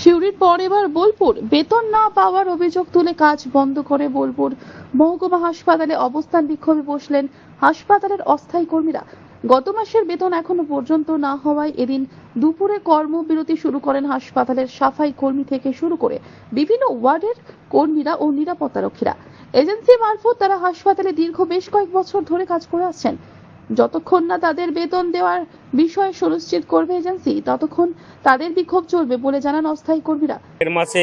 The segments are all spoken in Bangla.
শিউরির পর এবার বোলপুর। বেতন না পাওয়ার অভিযোগ তুলে কাজ বন্ধ করে বোলপুর। মহকুমা হাসপাতালে অবস্থান বিক্ষোভে বসলেন হাসপাতালের অস্থায়ী কর্মীরা। গত মাসের বেতন এখনও পর্যন্ত না হওয়ায় এদিন দুপুরে কর্মবিরতি শুরু করেন হাসপাতালের সাফাই কর্মী থেকে শুরু করে বিভিন্ন ওয়ার্ডের কর্মীরা ও নিরাপত্তারক্ষীরা। এজেন্সি মারফত তারা হাসপাতালে দীর্ঘ বেশ কয়েক বছর ধরে কাজ করে আসছেন। যতক্ষণ না তাদের বেতন দেওয়ার বিষয় সুনিশ্চিত করবে এজেন্সি, ততক্ষণ তাদের বিক্ষোভ চলবে বলে জানান অস্থায়ী কর্মীরা। এর মাসে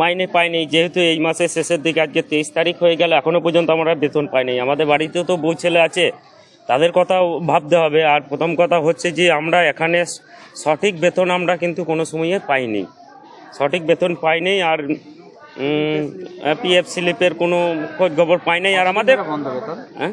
মাইনে পাইনি যেহেতু এই মাসের শেষের দিকে আজকে তেইশ তারিখ হয়ে গেল, এখনও পর্যন্ত আমরা বেতন পাইনি। আমাদের বাড়িতেও তো বউ ছেলে আছে, তাদের কথাও ভাবতে হবে। আর প্রথম কথা হচ্ছে যে আমরা এখানে সঠিক বেতন আমরা কিন্তু কোনো সময়ে পাইনি। সঠিক বেতন পাইনি আর পিএফ স্লিপের কোনো খোঁজ খবর পাই নাই। আর আমাদের হ্যাঁ?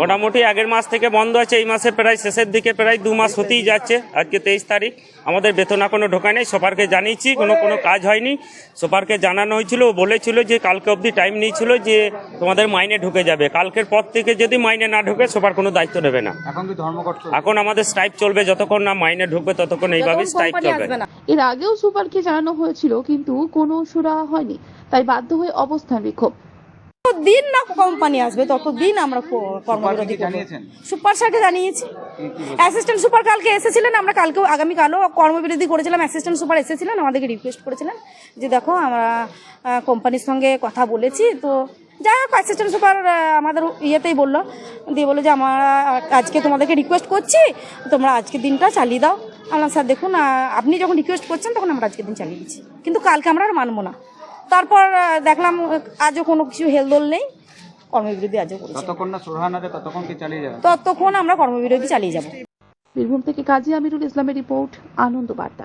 মোটামুটি আগের মাস থেকে বন্ধ আছে এই মাসে প্রায় শেষের দিকে প্রায় দু মাস হতেই যাচ্ছে। আজকে তেইশ তারিখ। আমাদের বেতন এখনও ঢোকায় নাই। সুপারকে জানিয়েছি কোনো কোনো কাজ হয়নি। সুপারকে জানানো হয়েছিল বলেছিল যে কালকে অবধি টাইম নিয়েছিল যে তোমাদের মাইনে ঢুকে যাবে। কালকের পর থেকে যদি মাইনে না ঢুকে সুপার কোনো দায়িত্ব নেবে না। এখন কি ধর্মঘট চলছে? এখন আমাদের স্ট্রাইক চলবে যতক্ষণ না মাইনে ঢুকবে ততক্ষণ এইভাবে স্ট্রাইক চলবে। এর আগেও সুপারকে জানানো হয়েছিল কিন্তু কোনো সুরা হয়নি। তাই বাধ্য হয়ে অবস্থান বিক্ষোভ। দিন না কোম্পানি আসবে ততদিন আমরা কর্মবিরতি করব। সুপার স্যারকে জানিয়েছি? অ্যাসিস্ট্যান্ট সুপার কালকে এসেছিলেন আমরা কালকেও আগামীকালও কর্মবিরতি করেছিলাম। অ্যাসিস্ট্যান্ট সুপার এসেছিলেন আমাদেরকে রিকোয়েস্ট করেছিলেন যে দেখো আমরা কোম্পানির সঙ্গে কথা বলেছি। তো যাই হোক অ্যাসিস্ট্যান্ট সুপার আমাদের ইয়েতেই বলল। দিয়ে বলল যে আমরা আজকে তোমাদেরকে রিকোয়েস্ট করছি তোমরা আজকে দিনটা চালিয়ে দাও। আমরা স্যার দেখুন আপনি যখন রিকোয়েস্ট করছেন তখন আমরা আজকে দিন চালিয়ে দিচ্ছি। কিন্তু কালকে আমরা আর মানবো না। তারপর দেখলাম আজও কোনো কিছু হেলদোল নেই। কর্মবিরতি আজও করেছি। যতক্ষণ না সুরাহা না ততক্ষণ কি চালিয়ে যাবে? ততক্ষণ আমরা কর্মবিরতি চালিয়ে যাব। বীরভূম থেকে কাজী আমিরুল ইসলামের রিপোর্ট আনন্দ বার্তা।